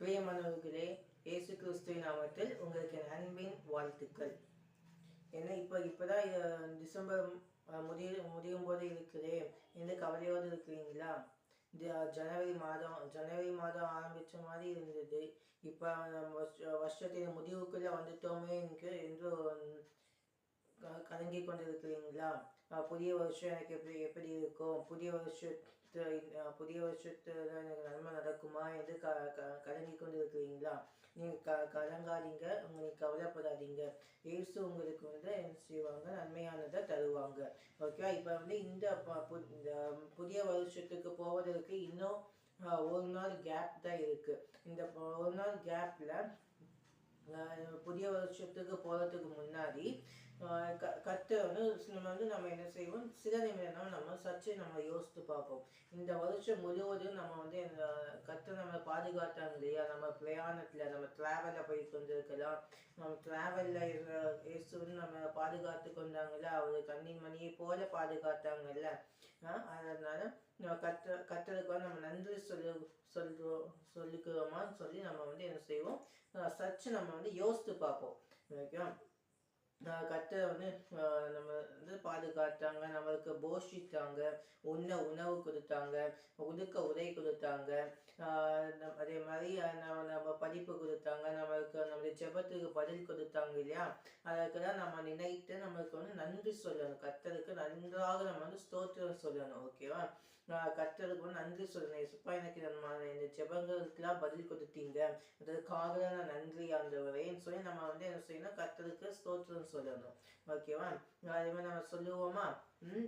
பிரியமானவர்களே இயேசு கிறிஸ்துவின் நாமத்தில் உங்களுக்கு என் அன்பின் வாழ்த்துக்கள். ஏன்னா இப்போ இப்போதான் டிசம்பர் முடிய முடியும் போது இருக்கிறேன் எந்த கவலையோடு இருக்கிறீங்களா? ஜனவரி மாதம் ஜனவரி மாதம் ஆரம்பிச்ச மாதிரி இருந்தது. இப்போ வருஷத்தின் முடிவுக்குள்ளே வந்துட்டோமே எனக்கு என்று கலங்கி கொண்டிருக்கிறீங்களா? புதிய வருஷம் எனக்கு எப்படி எப்படி இருக்கும்? புதிய வருஷம் புதிய வருஷத்துல நன்மை நடக்குமா என்று க க கலங்கி கொண்டிருக்கிறீங்களா நீங்கள் க கலங்காதீங்க. உங்களை கவலைப்படாதீங்க. இயேசு உங்களுக்கு வந்து என்ன செய்வாங்க? நன்மையானதை தருவாங்க. ஓகேவா இப்போ வந்து இந்த பு- இந்த புதிய வருஷத்துக்கு போவதற்கு இன்னும் ஒரு நாள் கேப் தான் இருக்கு. இந்த ஒரு நாள் கேப்ல ஆஹ் புதிய வருஷத்துக்கு போகிறதுக்கு முன்னாடி க வந்து நம்ம வந்து நம்ம என்ன செய்வோம்? சில நிமிடம் நம்ம சற்று நம்ம யோசித்து பார்ப்போம். இந்த வருஷம் முழுவதும் நம்ம வந்து இந்த கத்த நம்ம பாதுகாத்தாங்க இல்லையா? நம்ம பிரயாணத்தில் நம்ம ட்ராவலில் போய் கொண்டிருக்கலாம் நம்ம ட்ராவலில் இயேசுன்னு நம்ம பாதுகாத்து கொண்டாங்கல்ல. அவர் கண்ணின் மணியை போல பாதுகாத்தாங்கல்ல. ஆஹ் அதனால நம்ம கற்று கத்தருக்கு வந்து நம்ம நன்றி சொல்லு சொல்றோம் சொல்லிக்கிறோமான்னு சொல்லி நம்ம வந்து என்ன செய்வோம்? ஆஹ் நம்ம வந்து யோசித்து பார்ப்போம். ஓகேவா? கத்தை வந்து ஆஹ் நம்ம வந்து பாதுகாத்தாங்க நம்மளுக்கு போஷித்தாங்க உண்ண உணவு கொடுத்தாங்க உடுக்க உடை கொடுத்தாங்க ஆஹ் அதே மாதிரி நம்ம நம்ம படிப்பு கொடுத்தாங்க நம்மளுக்கு நம்மளுடைய ஜெபத்துக்கு பதில் கொடுத்தாங்க இல்லையா? அதுக்கெல்லாம் நம்ம நினைத்து நம்மளுக்கு வந்து நன்றி சொல்லணும். கத்தருக்கு நன்றாக நம்ம வந்து ஸ்தோத்திரம் சொல்லணும் ஓகேவா கர்த்தருக்கு நன்றி சொல்கிறேன் சுப்பா எனக்கு நம்ம இந்த ஜெபங்களுக்கெல்லாம் பதில் கொடுத்தீங்க. அதற்காக நான் நன்றி ஆண்டவரேன்னு சொல்லி நம்ம வந்து என்ன செய்யணும்? கர்த்தருக்கு ஸ்தோத்திரம் சொல்லணும். ஓகேவா? அதே மாதிரி நம்ம சொல்லுவோமா? ம்?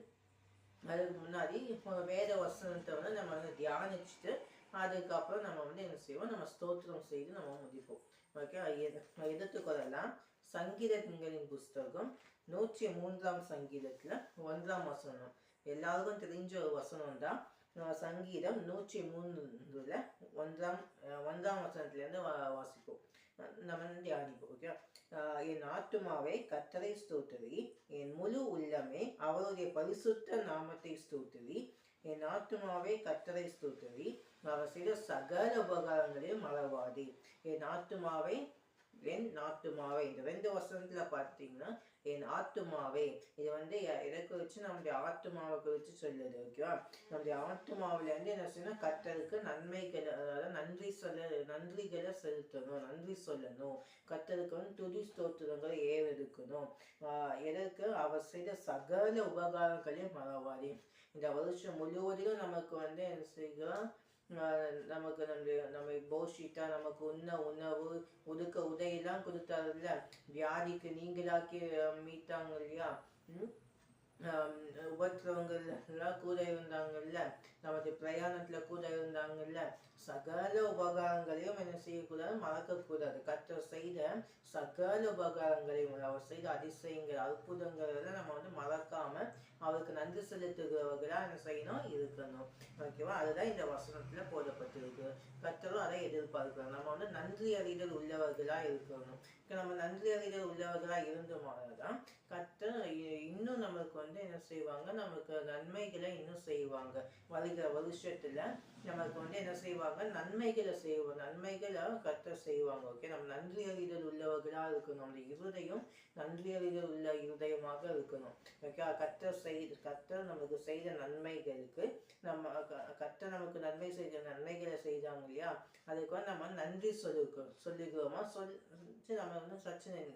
அதுக்கு முன்னாடி வேத வசனத்தை வந்து நம்ம வந்து தியானிச்சுட்டு அதுக்கப்புறம் நம்ம வந்து என்ன செய்வோம்? நம்ம ஸ்தோத்திரம் செய்து நம்ம முடிப்போம். ஓகே எடுத்துக்கொள்ளலாம். சங்கீதங்களின் புஸ்தகம் நூற்றி மூன்றாம் சங்கீதத்தில் ஒன்றாம் வசனம். எல்லாருக்கும் தெரிஞ்ச ஒரு வசனம் தான். சங்கீதம் நூற்றி மூணுல ஒன்றாம் ஒன்றாம் வசனத்துலேருந்து வாசிப்போம். நம்ம தியானிப்போம் ஓகே என் ஆத்துமாவை கத்தரை ஸ்தோத்திரி. என் முழு உள்ளமே அவருடைய பரிசுத்த நாமத்தை ஸ்தோத்திரி. என் ஆத்துமாவை கத்தரை ஸ்தோத்திரி. அவர் செய்த சகல உபகாரங்களையும் மறவாதே என் ஆத்துமாவை என் ஆத்துமாவை. இந்த ரெண்டு வசனத்தில் பார்த்தீங்கன்னா என் ஆத்துமாவே. இது வந்து எ- எதை குறிச்சு நம்முடைய ஆத்துமாவை குறித்து சொல்லுது ஓகேவா நம்முடைய ஆத்துமாவில இருந்து என்ன செய்யணும் கத்தருக்கு நன்மைகள் அதாவது நன்றி சொல்ல நன்றிகளை செலுத்தணும் நன்றி சொல்லணும். கத்தருக்கு வந்து துதி ஸ்தோத்திரங்களை ஏவெடுக்கணும் ஆஹ் எதற்கு? அவர் செய்த சகல உபகாரங்களையும் மறவாதே இந்த வருஷம் முழுவதிலும் நமக்கு வந்து என்ன செய்கிறோம் ஆஹ் நமக்கு நம்முடைய நம்ம போஷித்தா நமக்கு உண்ண உணவு உடுக்க எல்லாம் கொடுத்தாருல்ல வியாதிக்கு நீங்களாக்கி மீட்டாங்க இல்லையா ம்? உபத்திரவங்கள் எல்லாம் கூட இருந்தாங்கல்ல நமது பிரயாணத்துல கூட இருந்தாங்கல்ல சகல உபகாரங்களையும் என்ன செய்யக்கூடாது? மறக்கக்கூடாது. கர்த்தர் செய்த சகல உபகாரங்களையும் அவர் செய்த அதிசயங்கள் அற்புதங்கள் நம்ம வந்து மறக்காம அவருக்கு நன்றி செலுத்துகிறவர்களாக என்ன செய்யணும்? இருக்கணும். ஓகேவா? அதுதான் இந்த வசனத்துல போடப்பட்டிருக்கு. கர்த்தரும் அதை எதிர்பார்க்கணும் நம்ம வந்து நன்றி அறிதல் உள்ளவர்களாக இருக்கணும். இப்போ நம்ம நன்றி அறிதல் உள்ளவர்களாக இருந்தோமானதான் கர்த்தர் இ- இன்னும் நமக்கு வந்து என்ன செய்வாங்க? நமக்கு நன்மைகளை இன்னும் செய்வாங்க. வருகிற வருஷத்துல நமக்கு வந்து என்ன செய்வாங்க? நன்மைகளை செய்வோம் நன்மைகளை கத்த செய்வாங்க ஓகே நம்ம நன்றி அறிதல் உள்ளவர்களா இருக்கணும். நம்ம இருதயம் நன்றி அறிதல் உள்ள இருதயமாக இருக்கணும் ஓகே கத்த செய் கத்த நமக்கு செய்த நன்மைகளுக்கு நம்ம க- நமக்கு நன்மை செய்த நன்மைகளை செய்தாங்க இல்லையா? அதுக்கு வந்து நம்ம நன்றி சொல்லிருக்கோம் சொல்லிக்கிறோமா? சொல் நம்ம வந்து சற்று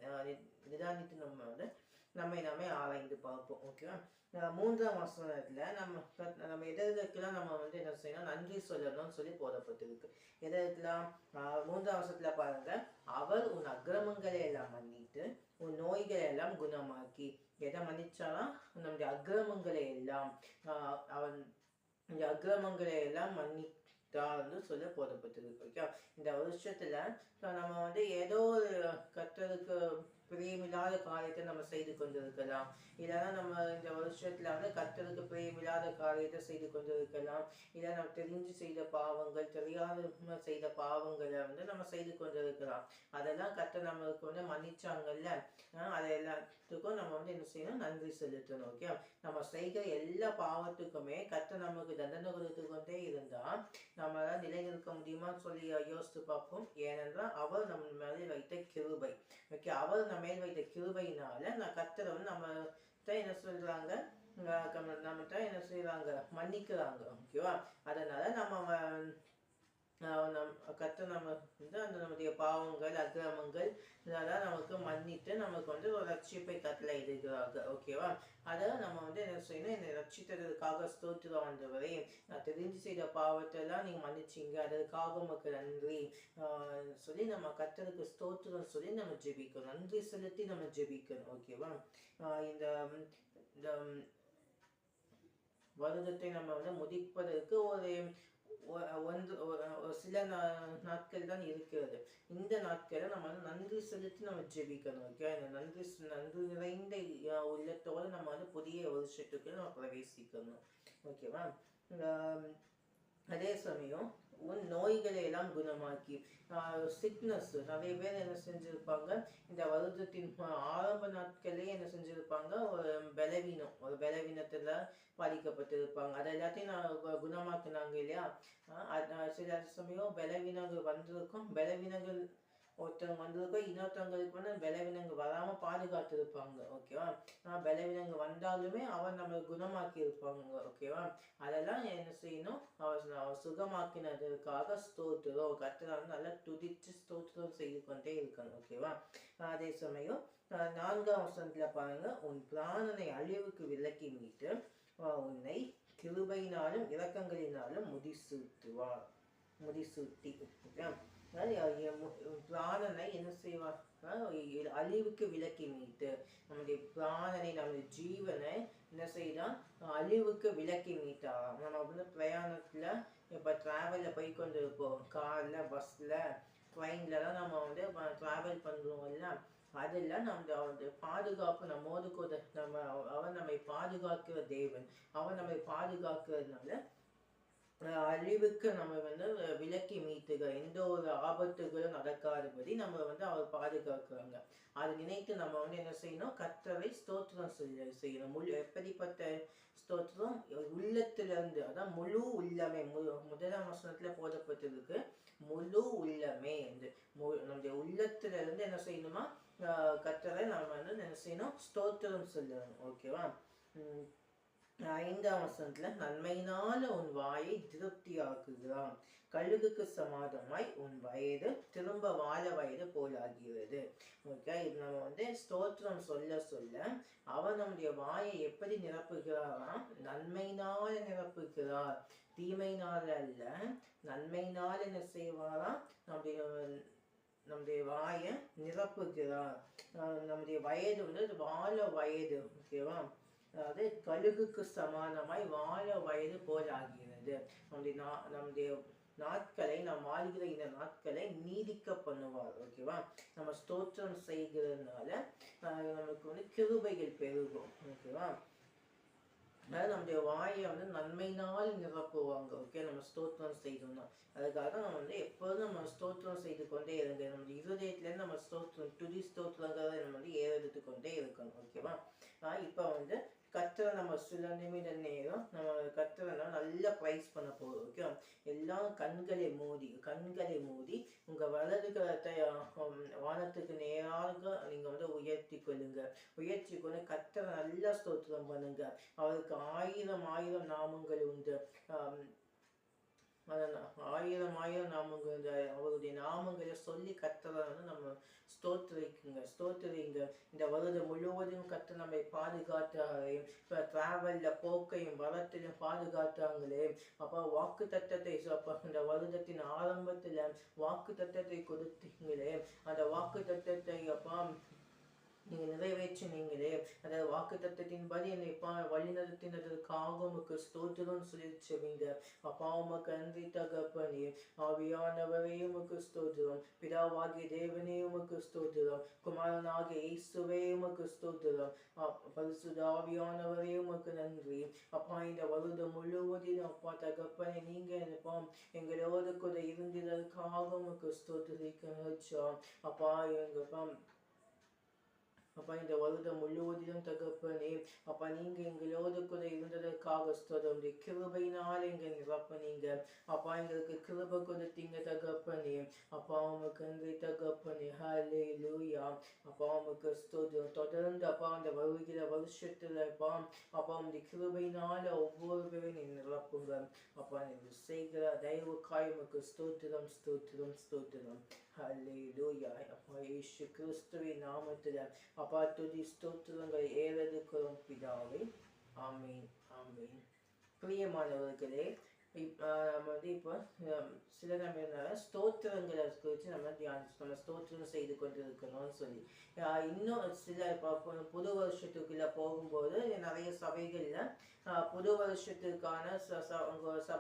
நிதானித்து நம்ம வந்து நம்மை நாமே ஆராய்ந்து பார்ப்போம் ஓகேவா மூன்றாம் வசனத்தில் நம்ம நம்ம எதற்கெல்லாம் நம்ம வந்து என்ன செய்யணும் நன்றி சொல்லணும்னு சொல்லி போடப்பட்டிருக்கு. எதற்கெல்லாம்? ஆஹ் மூன்றாம் வருஷத்தில் பாருங்க. அவர் உன் அக்கிரமங்களை எல்லாம் மன்னித்து உன் நோய்களை எல்லாம் குணமாக்கி. எதை மன்னிச்சாலும் நம்முடைய அக்கிரமங்களை எல்லாம் ஆஹ் அவன் இந்த அக்கிரமங்களை எல்லாம் மன்னித்தார்னு சொல்ல போடப்பட்டிருக்கு ஓகே இந்த வருஷத்துல நம்ம வந்து ஏதோ ஒரு கத்தருக்கு பிரியமில்லாத காரியத்தை நம்ம செய்து கொண்டிருக்கலாம். இல்லைன்னா நம்ம இந்த வருஷத்துல வந்து கத்தருக்கு பிரியமில்லாத காரியத்தை செய்து கொண்டிருக்கலாம். இல்லை நம்ம தெரிஞ்சு செய்த பாவங்கள் தெரியாத செய்த பாவங்களை வந்து நம்ம செய்து கொண்டிருக்கலாம். அதெல்லாம் கத்த நம்மளுக்கு வந்து மன்னிச்சாங்கல்ல? ஆஹ் எல்லாத்துக்கும் நம்ம வந்து என்ன செய்யணும்? நன்றி செலுத்தணும் ஓகே? நம்ம செய்கிற எல்லா பாவத்துக்குமே கத்த நமக்கு தண்டனை கொடுத்து கொண்டே இருந்தா நம்மளால நிலைநிற்க முடியுமான்னு சொல்லி யோசித்து பார்ப்போம். ஏனென்றால் அவர் நம்ம மேலே வைத்த கிருபை ஓகே? அவர் நம்ம மேல் வைத்த கிருபையினால நான் கத்தரை வந்து நம்ம என்ன நம்ம- நம்மகிட்ட என்ன செய்றாங்க? மன்னிக்கிறாங்க ஓகேவா அதனால நம்ம நம் கத்த நம்ம வந்து அந்த நம்முடைய பாவங்கள் அக்கிரமங்கள் இதெல்லாம் நமக்கு மன்னித்து நமக்கு வந்து ஒரு ரட்சிப்பை கட்டளை இருக்கிறாங்க ஓகேவா? அதை நம்ம வந்து என்ன செய்யணும்? என்னை ரட்சித்ததுக்காக ஸ்தோத்திரம் ஆண்டவரே நான் தெரிஞ்சு செய்த பாவத்தை எல்லாம் நீங்க மன்னிச்சீங்க. அதற்காக உமக்கு நன்றி. ஆஹ் சொல்லி நம்ம கத்தருக்கு ஸ்தோத்திரம் சொல்லி நம்ம ஜெபிக்கணும். நன்றி செலுத்தி நம்ம ஜெபிக்கணும் ஓகேவா? ஆஹ் இந்த இந்த வருடத்தை நம்ம வந்து முடிப்பதற்கு ஒரு ஒன்று சில நா- நாட்கள் தான் இருக்கிறது. இந்த நாட்களை நம்ம வந்து நன்றி செலுத்தி நம்ம ஜெபிக்கணும் ஓகே இந்த நன்றி நன்றி நிறைந்த உள்ளத்தோடு நம்ம வந்து புதிய வருஷத்துக்கு நம்ம பிரவேசிக்கணும் ஓகேவா அதே சமயம் உன் நோய்களை எல்லாம் குணமாக்கி சிக்னஸ் நிறைய பேர் என்ன செஞ்சிருப்பாங்க இந்த வருடத்தின் ஆரம்ப நாட்களே என்ன செஞ்சிருப்பாங்க ஒரு பலவீனம் ஒரு பலவீனத்தில் பாதிக்கப்பட்டிருப்பாங்க. அதை எல்லாத்தையும் நான் குணமாக்குனாங்க இல்லையா? ஆஹ் சில சமயம் பலவீனங்கள் வந்திருக்கும். பலவீனங்கள் ஒருத்தவங்க வந்திருக்கோம் இன்னொருத்தவங்களுக்கு வந்து பலவீனங்கள் வராமல் பாதுகாத்து இருப்பாங்க ஓகேவா ஆஹ் பலவீனங்கள் வந்தாலுமே அவர் நம்மளை குணமாக்கி இருப்பாங்க ஓகேவா அதெல்லாம் என்ன செய்யணும்? அவர் அவர் சுகமாக்கினதற்காக ஸ்தோத்திரம். கத்தரை வந்து நல்லா துதித்து ஸ்தோத்திரம் செய்து கொண்டே இருக்கணும் ஓகேவா அதே சமயம் நான்காம் வசனத்தில் பாருங்க. உன் பிராணனை அழிவுக்கு விலக்கி மீட்டு உன்னை கிருபையினாலும் இரக்கங்களினாலும் முடிசூட்டுவார் முடிசூட்டி ஓகேவா பிராணனை என்ன செய்வார்? அழிவுக்கு விலக்கி மீட்டு. நம்முடைய பிராணனை நம்முடைய ஜீவனை என்ன செய்தான்? அழிவுக்கு விலக்கி மீட்டாராம். நம்ம வந்து பிரயாணத்துல இப்போ ட்ராவலில் போய் கொண்டு இருப்போம் கார்ல பஸ்ல ட்ரெயின்லலாம் நம்ம வந்து ட்ராவல் பண்ணுறோம்ல அதெல்லாம் நம்ம அவருடைய பாதுகாப்பு நம்மோது கூட நம்ம அவ- நம்மை பாதுகாக்கிற தேவன். அவன் நம்மை பாதுகாக்கிறதுனால அழிவுக்கு நம்ம வந்து விலக்கி மீட்டுக. எந்த ஒரு ஆபத்துகளும் நடக்காதபடி நம்ம வந்து அவர் பாதுகாக்கிறாங்க. அதை நினைத்து நம்ம வந்து என்ன செய்யணும்? கத்தரை ஸ்தோத்திரம் செய்யணும். முழு எப்படிப்பட்ட ஸ்தோத்திரம்? உள்ளத்திலிருந்து அதான் முழு உள்ளமே. மு- முதலாம் வசனத்தில் போடப்பட்டிருக்கு முழு உள்ளமே வந்து மு- நம்முடைய உள்ளத்திலிருந்து என்ன செய்யணுமா? கத்தரை நம்ம வந்து என்ன செய்யணும்? ஸ்தோத்திரம் சொல்லணும். ஓகேவா? ஐந்தாம் வசனத்துல நன்மையினால உன் வாயை திருப்தியாக்குகிறான். கழுகுக்கு சமாதமாய் உன் வயது திரும்ப வாழ வயது போலாகிறது ஓகே இது நம்ம வந்து ஸ்தோத்திரம் சொல்ல சொல்ல அவன் நம்முடைய வாயை எப்படி நிரப்புகிறாராம்? நன்மையினால நிரப்புகிறார். தீமையினால அல்ல நன்மையினால என்ன செய்வாராம்? நம்முடைய நம்முடைய வாயை நிரப்புகிறார். நம்முடைய வயது வந்து வாழ வயது ஓகேவா? அதாவது கழுகுக்கு சமானமாய் வாழ வயது போலாகிறது. நம்முடைய நா நம்முடைய நாட்களை நாம் வாழ்கிற இந்த நாட்களை நீடிக்க பண்ணுவார் ஓகேவா நம்ம ஸ்தோத்திரம் செய்கிறதுனால நமக்கு வந்து கிருபைகள் பெருகும் ஓகேவா அதாவது நம்முடைய வாயை வந்து நன்மையினால் நிரப்புவாங்க ஓகே நம்ம ஸ்தோத்திரம் செய்தோம்னா அதுக்காக நம்ம வந்து எப்போதும் நம்ம ஸ்தோத்திரம் செய்து கொண்டே இருங்க. நம்ம இருதயத்துலேருந்து நம்ம ஸ்தோத்திரம் துதி ஸ்தோத்திரங்கிறத நம்ம வந்து ஏறெடுத்து கொண்டே இருக்கணும் ஓகேவா இப்போ வந்து கத்தரை நம்ம சில நிமிட நேரம் நம்ம கத்தரை நல்லா ப்ரைஸ் பண்ண போகிறோம் ஓகே எல்லாம் கண்களை மூடி கண்களை மூடி உங்கள் வலது கரத்தை வானத்துக்கு நேராக நீங்கள் வந்து உயர்த்தி கொள்ளுங்க. உயர்த்தி கொண்டு கத்துற நல்லா ஸ்தோத்திரம் பண்ணுங்க. அவருக்கு ஆயிரம் ஆயிரம் நாமங்கள் உண்டு. ஆம், ஆயிரம் ஆயிரம் நாமங்கள் அவருடைய நாமங்களை சொல்லி கத்தரை வந்து நம்ம ஸ்தோத்திரிக்குங்க ஸ்தோத்திரிங்க. இந்த வருடம் முழுவதும் கத்த நம்மை பாதுகாத்தாரே. இப்போ ட்ராவலில் போக்கையும் வரத்திலும் பாதுகாத்தாங்களே. அப்போ வாக்கு தத்தத்தை அப்போ இந்த வருடத்தின் ஆரம்பத்தில் வாக்கு தத்தத்தை கொடுத்தீங்களே. அந்த வாக்கு தத்தத்தை அப்பா நீங்கள். நிறைவேற்றினீங்களே அந்த வாக்கு தத்துவத்தின்படி என்னை வழி வழிநடத்தினதற்காக உமக்கு ஸ்தோத்திரம் சொல்லி அப்பா உமக்கு அன்றி தகப்பனே. ஆவியானவரே உமக்கு ஸ்தோத்திரம். பிதாவாகிய தேவனே உமக்கு ஸ்தோத்திரம். குமாரனாகிய இயேசுவே உமக்கு ஸ்தோத்திரம். பரிசுதாவியானவரே உமக்கு நன்றி. அப்பா இந்த வருடம் முழுவதும் அப்பா தகப்பனே நீங்க அப்பா எங்களோடு கூட இருந்ததற்காக உமக்கு ஸ்தோத்திரிக்கிறோம் அப்பா எங்கப்பா அப்பா இந்த வருடம் முழுவதிலும் தகப்பனே அப்பா நீங்க எங்களோடு கூட இருந்ததற்காக ஸ்தோதம் கிருபையினால் எங்க நிரப்பனீங்க. அப்பா எங்களுக்கு கிருப கொடுத்தீங்க தகப்பனே. அப்பா உமக்கு நன்றி தகப்பனே. ஹலே லூயா அப்பா உமக்கு ஸ்தோதம் தொடர்ந்து அப்பா அந்த வருகிற வருஷத்துல அப்பா அப்பா இந்த கிருபையினால ஒவ்வொரு பேரும் நீ நிரப்புங்க. அப்பா நீங்க செய்கிற தயவுக்காய் உமக்கு ஸ்தோத்திரம் ஸ்தோத்திரம் ஸ்தோத்திரம். ஹல்லேலூயா அப்பா இயேசு கிறிஸ்துவின் நாமத்தில் அப்பா துதி ஸ்தோத்திரங்களை ஏறெடுக்கிறோம் பிதாவே ஆமீன் நம்ம வந்து இப்போ சில நம்ம ஸ்தோத்திரங்களை குறித்து நம்ம தியானிச்சு நம்ம ஸ்தோத்திரம் செய்து கொண்டிருக்கிறோம்னு சொல்லி. இன்னும் சில இப்போ புது வருஷத்துக்குள்ள போகும்போது நிறைய சபைகளில் புது வருஷத்துக்கான ச ச- உங்க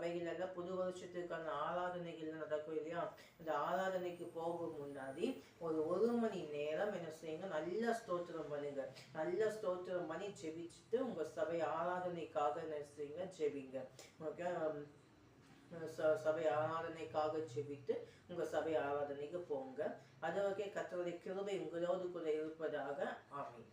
புது வருஷத்துக்கான ஆராதனைகள் நடக்கும் இல்லையா? அந்த ஆராதனைக்கு போகும் முன்னாடி ஒரு ஒரு மணி நேரம் என்ன செய்யுங்க நல்ல ஸ்தோத்திரம் பண்ணுங்க. நல்ல ஸ்தோத்திரம் பண்ணி ஜெபிச்சுட்டு உங்க சபை ஆராதனைக்காக என்ன செய்யுங்க ஜெபிங்க. ஓகே சபை ஆராதனைக்காக செவித்து உங்க சபை ஆராதனைக்கு போங்க. அது வரைக்கும் கத்தருடைய கிருபை உங்களோடு கூட இருப்பதாக. ஆமீன்.